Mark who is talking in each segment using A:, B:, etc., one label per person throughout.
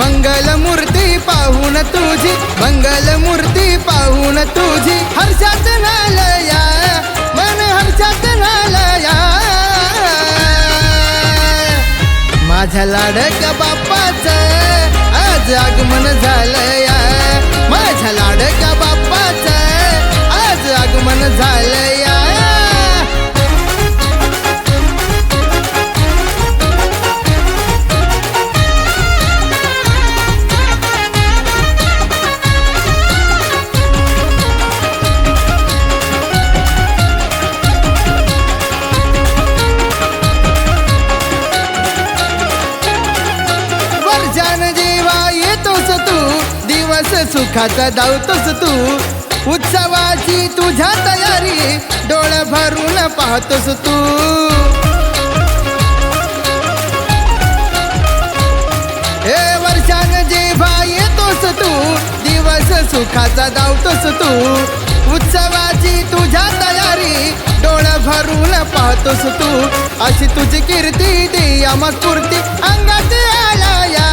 A: मंगल मूर्ती पाहून तुझी मंगल मूर्ती पाहून तुझी. हर्षात नालया मन हर्षात नालया. माझ्या लाडक बाप्पाच आज आगमन झालया. माझ्या लाडक बाप्पाच आज आगमन झालं दिवस सुखाचा धावतोस तू. उत्सवाची तुझ्या तयारी डोळ भरून पाहतोस तू. हे वर्षान जेव्हा येतोस तू दिवस सुखाचा धावतोस तू. उत्सवाची तुझ्या तयारी डोळ भरून पाहतोस तू. अशी तुझी कीर्ती दिया स्फूर्ती अंगात आला या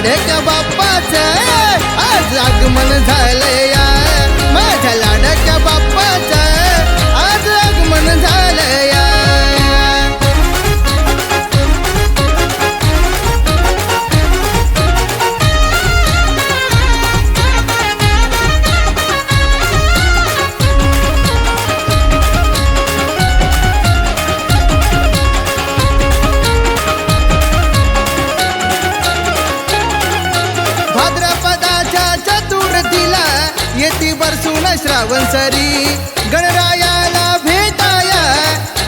A: लाडक्या बाप्पाच? आज आगमन बरसून गणरायाला भेटाया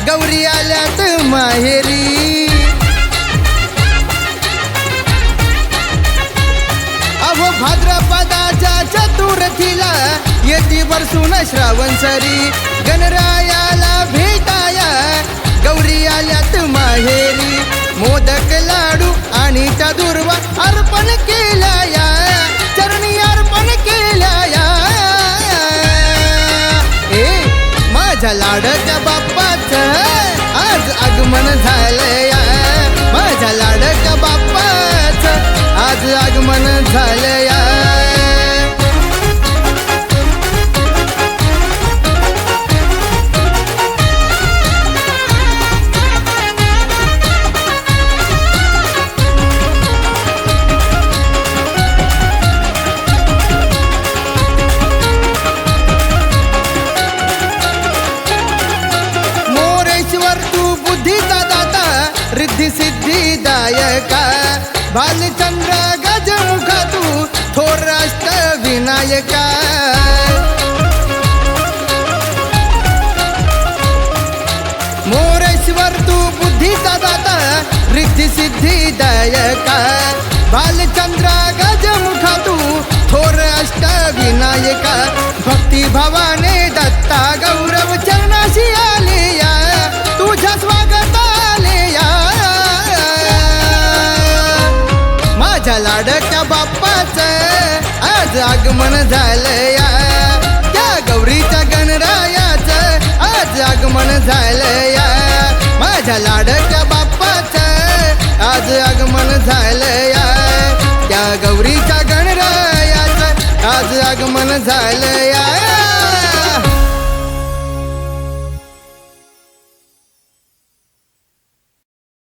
A: गौरी आल्यात माहेरी. अहो भाद्रपदाच्या चतुर्थीला येती बरसून श्रावणसरी गणरायाला माझ्या लाडक्या बाप्पाच आज आगमन झालंय. माझ्या लाडक्या बाप्पाच आज आगमन झालंय. भालचंद्र गजमुखा तू, थोर अष्ट विनायका मोरेश्वर तू बुद्धीचा दाता, रिद्धी सिद्धी दायका भालचंद्र गजमुखा तू, थोर अष्ट विनायका भक्ती भावाने आज आगमन झालंया. त्या गौरीच्या गणरायाच आज आगमन झालंया. माझ्या लाडक्या बाप्पाच आज आगमन झालंया. त्या गौरीच्या गणरायाच आज आगमन झालंया.